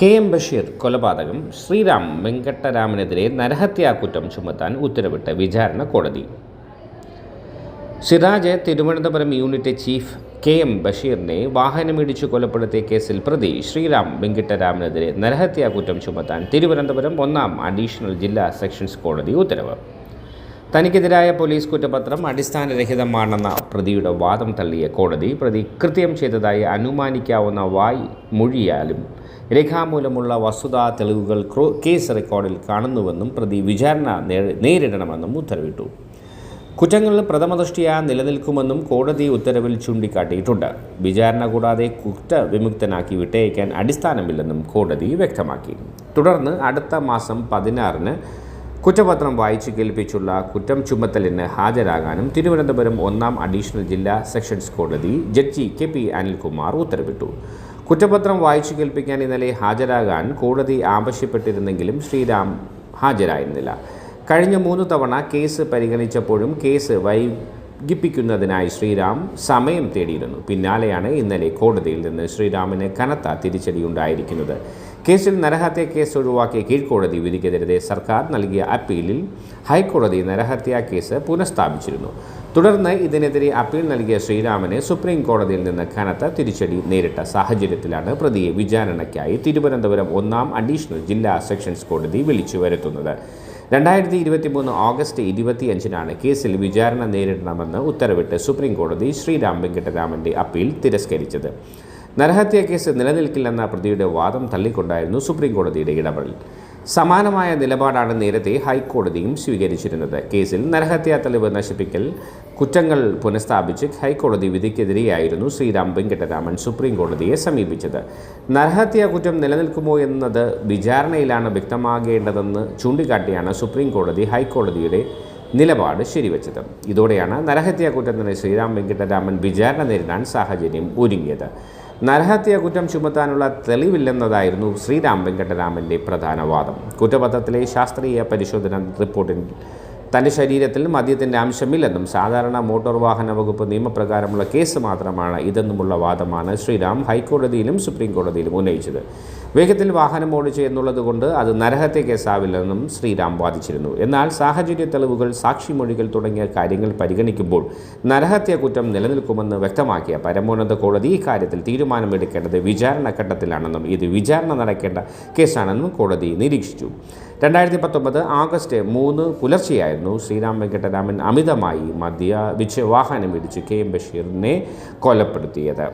K M Basheer കൊലപാതകം ശ്രീറാം വെങ്കട്ടരാമനെതിരെ നരഹത്യാക്കുറ്റം ചുമത്താൻ ഉത്തരവിട്ട് വിചാരണ കോടതി. Siraj Thiruvananthapuram unit chief K M ബഷീറിനെ വാഹനമിടിച്ചു കൊലപ്പെടുത്തിയ കേസിൽ പ്രതി ശ്രീറാം വെങ്കിട്ടരാമനെതിരെ നരഹത്യാക്കുറ്റം ചുമത്താൻ തിരുവനന്തപുരം ഒന്നാം അഡീഷണൽ ജില്ലാ സെക്ഷൻസ് കോടതി ഉത്തരവ്. തനിക്കെതിരായ പോലീസ് കുറ്റപത്രം അടിസ്ഥാനരഹിതമാണെന്ന പ്രതിയുടെ വാദം തള്ളിയ കോടതി പ്രതി കൃത്യം ചെയ്തതായി അനുമാനിക്കാവുന്ന വായ് മൊഴിയാലും രേഖാമൂലമുള്ള വസ്തുതാ തെളിവുകൾ കേസ് റെക്കോർഡിൽ കാണുന്നുവെന്നും പ്രതി വിചാരണ നേരിടണമെന്നും ഉത്തരവിട്ടു. കുറ്റങ്ങൾ പ്രഥമദൃഷ്ടിയാ നിലനിൽക്കുമെന്നും കോടതി ഉത്തരവിൽ ചൂണ്ടിക്കാട്ടിയിട്ടുണ്ട്. വിചാരണ കൂടാതെ കുറ്റവിമുക്തനാക്കി വിട്ടയക്കാൻ അടിസ്ഥാനമില്ലെന്നും കോടതി വ്യക്തമാക്കി. തുടർന്ന് അടുത്ത മാസം പതിനാറിന് കുറ്റപത്രം വായിച്ചു കേൾപ്പിച്ചുള്ള കുറ്റം ചുമത്തലിന് ഹാജരാകാനും തിരുവനന്തപുരം ഒന്നാം അഡീഷണൽ ജില്ലാ സെഷൻസ് കോടതി ജഡ്ജി കെ പി അനിൽകുമാർ ഉത്തരവിട്ടു. കുറ്റപത്രം വായിച്ചു കേൾപ്പിക്കാൻ ഇന്നലെ ഹാജരാകാൻ കോടതി ആവശ്യപ്പെട്ടിരുന്നെങ്കിലും ശ്രീരാം ഹാജരായിരുന്നില്ല. കഴിഞ്ഞ മൂന്ന് തവണ കേസ് പരിഗണിച്ചപ്പോഴും കേസ് വൈകിപ്പിക്കുന്നതിനായി ശ്രീറാം സമയം തേടിയിരുന്നു. പിന്നാലെയാണ് ഇന്നലെ കോടതിയിൽ നിന്ന് ശ്രീറാമിന് കനത്ത തിരിച്ചടിയുണ്ടായിരിക്കുന്നത്. കേസിൽ നരഹത്യ കേസ് ഒഴിവാക്കിയ കീഴ്ക്കോടതി വിധിക്കെതിരെ സർക്കാർ നൽകിയ അപ്പീലിൽ ഹൈക്കോടതി നരഹത്യാ കേസ് പുനഃസ്ഥാപിച്ചിരുന്നു. തുടർന്ന് ഇതിനെതിരെ അപ്പീൽ നൽകിയ ശ്രീരാമന് സുപ്രീം കോടതിയിൽ നിന്ന് കനത്ത തിരിച്ചടി നേരിട്ട സാഹചര്യത്തിലാണ് പ്രതിയെ വിചാരണയ്ക്കായി തിരുവനന്തപുരം ഒന്നാം അഡീഷണൽ ജില്ലാ സെഷൻസ് കോടതി വിളിച്ചു വരുത്തുന്നത്. രണ്ടായിരത്തി ഇരുപത്തി മൂന്ന് ഓഗസ്റ്റ് ഇരുപത്തിയഞ്ചിനാണ് കേസിൽ വിചാരണ നേരിടണമെന്ന് ഉത്തരവിട്ട് സുപ്രീം കോടതി ശ്രീരാം വെങ്കട്ടരാമന്റെ അപ്പീൽ തിരസ്കരിച്ചത്. നരഹത്യ കേസ് നിലനിൽക്കില്ലെന്ന പ്രതിയുടെ വാദം തള്ളിക്കൊണ്ടായിരുന്നു സുപ്രീം കോടതിയുടെ ഇടപെടൽ. സമാനമായ നിലപാടാണ് നേരത്തെ ഹൈക്കോടതിയും സ്വീകരിച്ചിരുന്നത്. കേസിൽ നരഹത്യാ തെളിവ് നശിപ്പിക്കൽ കുറ്റങ്ങൾ പുനഃസ്ഥാപിച്ച് ഹൈക്കോടതി വിധിക്കെതിരെയായിരുന്നു ശ്രീരാം വെങ്കട്ടരാമൻ സുപ്രീം കോടതിയെ സമീപിച്ചത്. നരഹത്യാ കുറ്റം നിലനിൽക്കുമോ എന്നത് വിചാരണയിലാണ് വ്യക്തമാകേണ്ടതെന്ന് ചൂണ്ടിക്കാട്ടിയാണ് സുപ്രീം കോടതി ഹൈക്കോടതിയുടെ നിലപാട് ശരിവച്ചത്. ഇതോടെയാണ് നരഹത്യാ കുറ്റത്തിന് ശ്രീരാം വെങ്കിട്ടരാമൻ വിചാരണ നേരിടാൻ സാഹചര്യം ഒരുങ്ങിയത്. നരഹത്യാ കുറ്റം ചുമത്താനുള്ള തെളിവില്ലെന്നതായിരുന്നു ശ്രീരാം വെങ്കട്ടരാമന്റെ പ്രധാന വാദം. കുറ്റപത്രത്തിലെ ശാസ്ത്രീയ പരിശോധന റിപ്പോർട്ടിൽ തന്റെ ശരീരത്തിൽ മദ്യത്തിന്റെ അംശമില്ലെന്നും സാധാരണ മോട്ടോർ വാഹന വകുപ്പ് നിയമപ്രകാരമുള്ള കേസ് മാത്രമാണ് ഇതെന്നുമുള്ള വാദമാണ് ശ്രീരാം ഹൈക്കോടതിയിലും സുപ്രീം കോടതിയിലും ഉന്നയിച്ചത്. വേഗത്തിൽ വാഹനം ഓടിച്ചു എന്നുള്ളതുകൊണ്ട് അത് നരഹത്യ കേസാവില്ലെന്നും ശ്രീരാം വാദിച്ചിരുന്നു. എന്നാൽ സാഹചര്യ തെളിവുകൾ സാക്ഷിമൊഴികൾ തുടങ്ങിയ കാര്യങ്ങൾ പരിഗണിക്കുമ്പോൾ നരഹത്യ കുറ്റം നിലനിൽക്കുമെന്ന് വ്യക്തമാക്കിയ പരമോന്നത കോടതി ഇക്കാര്യത്തിൽ തീരുമാനമെടുക്കേണ്ടത് വിചാരണ ഘട്ടത്തിലാണെന്നും ഇത് വിചാരണ നടക്കേണ്ട കേസാണെന്നും കോടതി നിരീക്ഷിച്ചു. രണ്ടായിരത്തി പത്തൊമ്പത് ആഗസ്റ്റ് മൂന്ന് പുലർച്ചെയായിരുന്നു ശ്രീരാം വെങ്കട്ടരാമൻ അമിതമായി മദ്യപിച്ച് വാഹനം ഇടിച്ച് കെ എം ബഷീറിനെ കൊലപ്പെടുത്തിയത്.